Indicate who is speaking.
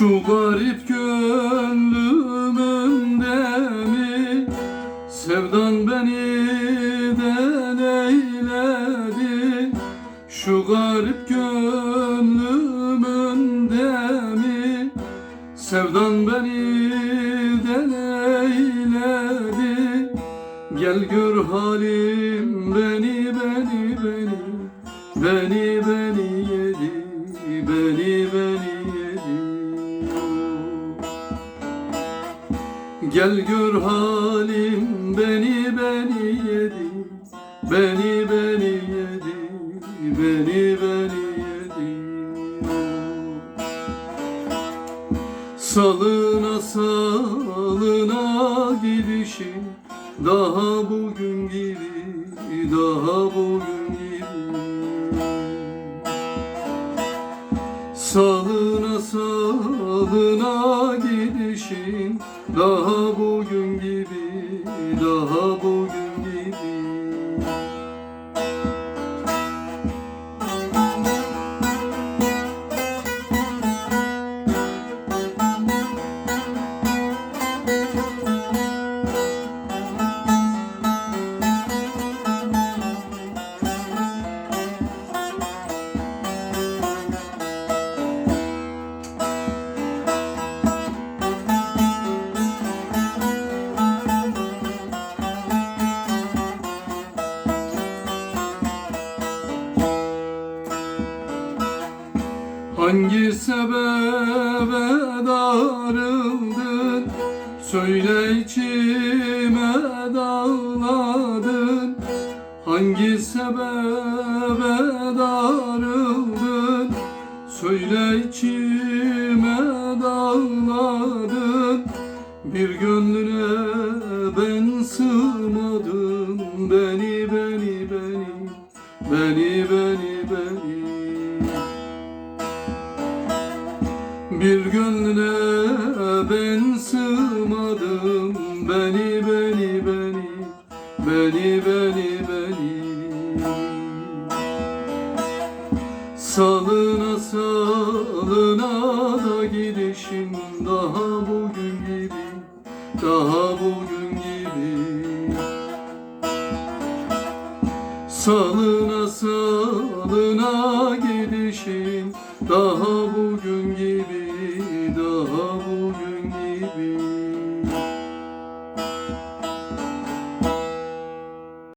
Speaker 1: Şu garip gönlümün demi Sevdan beni eyledi. Şu garip gönlümün demi Sevdan beni eyledi. Gel gör halim beni beni beni Beni beni Gel gör halim beni beni yedi. Beni beni yedi Beni beni yedi. Salına salına gidişim Daha bugün gibi Daha bugün gibi. Salına salına gidişin Daha bugün gibi Hangi sebebe darıldın? Söyle içime dağladın. Hangi sebebe darıldın? Söyle içime dağladın. Bir gönlüne ben sığmadım. Beni beni beni Beni beni Bir gönlüne ben sığmadım. Beni beni beni Beni beni beni. Salına salına da gidişim. Daha bugün gibi Daha bugün gibi. Salına salına gidişin Daha bugün bugün gibi.